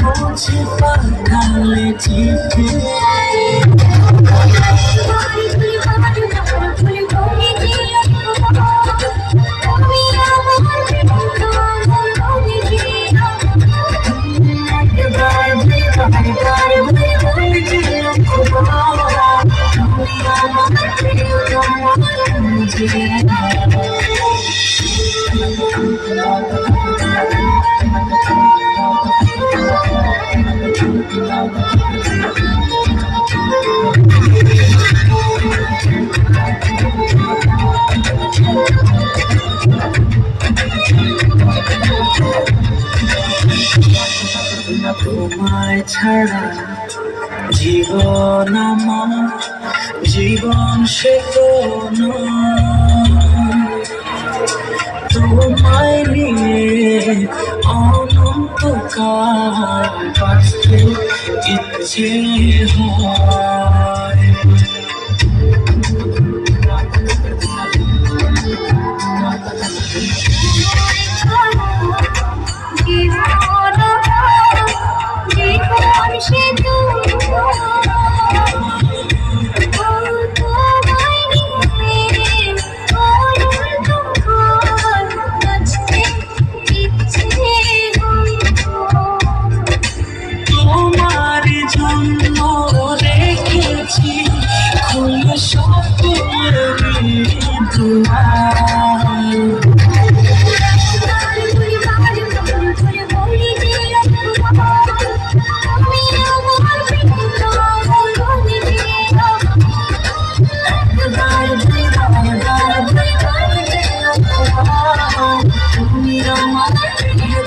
বুঝি পাঠালে চিঠি তোমায় ছাড়া জীবন আমার জীবন সে তোমায় নিয়ে অনন্তকাল বাঁচতে ইচ্ছে হয়। তোমার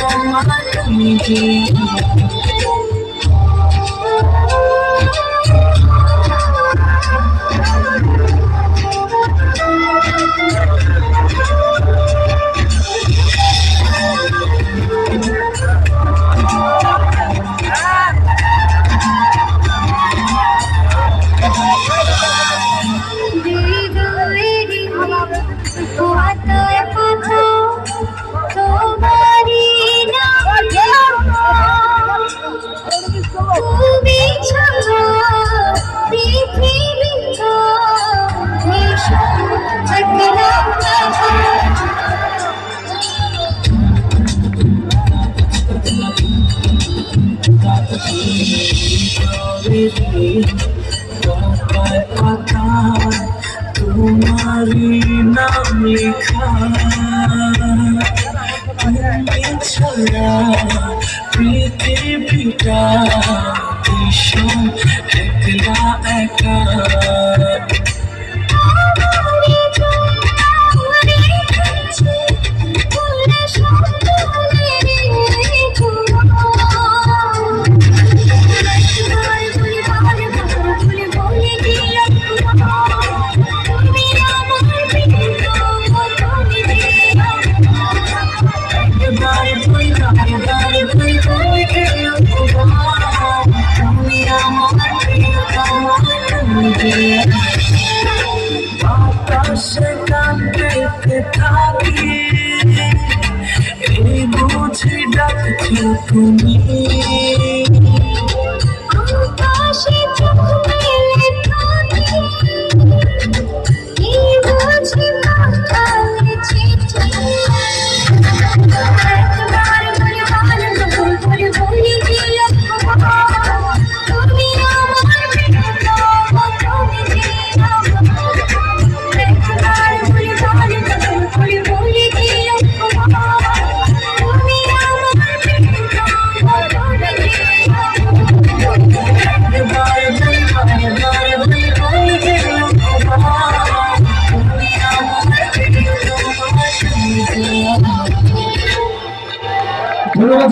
তোমার তুমি তোমারি নাম লেখা তুমি ছাড়া পৃথিবীটা ভীষণ একলা একা আকাশে গান পেতে থাকি এই তুমি। ধন্যবাদ